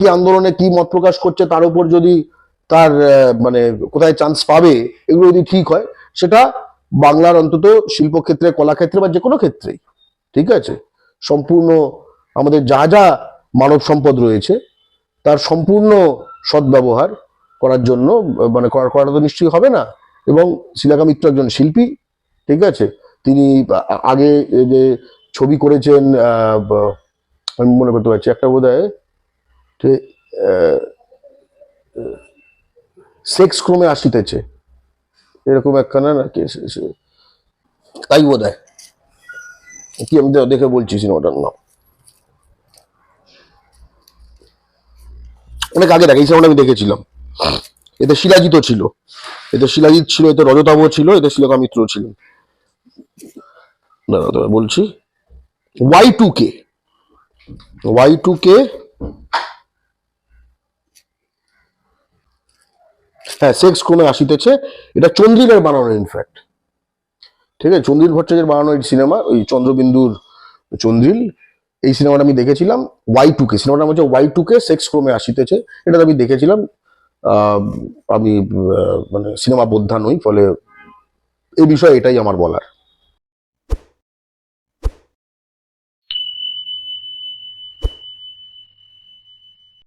কি আন্দোলনে কি মত প্রকাশ করছে তার উপর যদি তার মানে কোথায় চান্স পাবে, এগুলো যদি ঠিক হয়, সেটা বাংলার অন্তত শিল্পক্ষেত্রে, কলাক্ষেত্রে বা যে কোনো ক্ষেত্রেই, ঠিক আছে? সম্পূর্ণ আমাদের যা যা মানব সম্পদ রয়েছে, তার সম্পূর্ণ সদ্ব্যবহার করার জন্য মানে করা- করাটা তো নিশ্চয়ই হবে না। এবং শিলাকা মিত্র একজন শিল্পী, ঠিক আছে? তিনি আগে যে ছবি করেছেন আমি মনে করতে পারছি, একটা বোধ সেক্স ক্রমে আসিতেছে। এরকম একখানা না কি তাই বোধ হয় কি আমি দেখে বলছি সিনেমাটার নাম। অনেক আগে দেখে, এই সিনেমাটা আমি দেখেছিলাম। এতে শিলাজিৎ ছিল। এতে শিলাজিৎ ছিল, এতে রজতাবও ছিল, এতে শিলকা মিত্র ছিলেন। দাঁড়া বলছি Y two K Y two K হ্যাঁ সেক্স ক্রমে আসিতেছে। এটা চন্দ্রিকার বানানো ইনফ্যাক্ট ঠিক আছে? চন্দ্রিল ভট্টাচার্যের বানানো এই সিনেমা ওই চন্দ্রবিন্দুর চন্দ্রিল, এই সিনেমাটা আমি দেখেছিলাম ওয়াই টু কে সিনেমাটা হচ্ছে ওয়াই টু কে সেক্স ক্রমে আসিতেছে। এটা আমি দেখেছিলাম আমি মানে সিনেমা বোদ্ধা নই, ফলে এ বিষয়ে এটাই আমার বলার।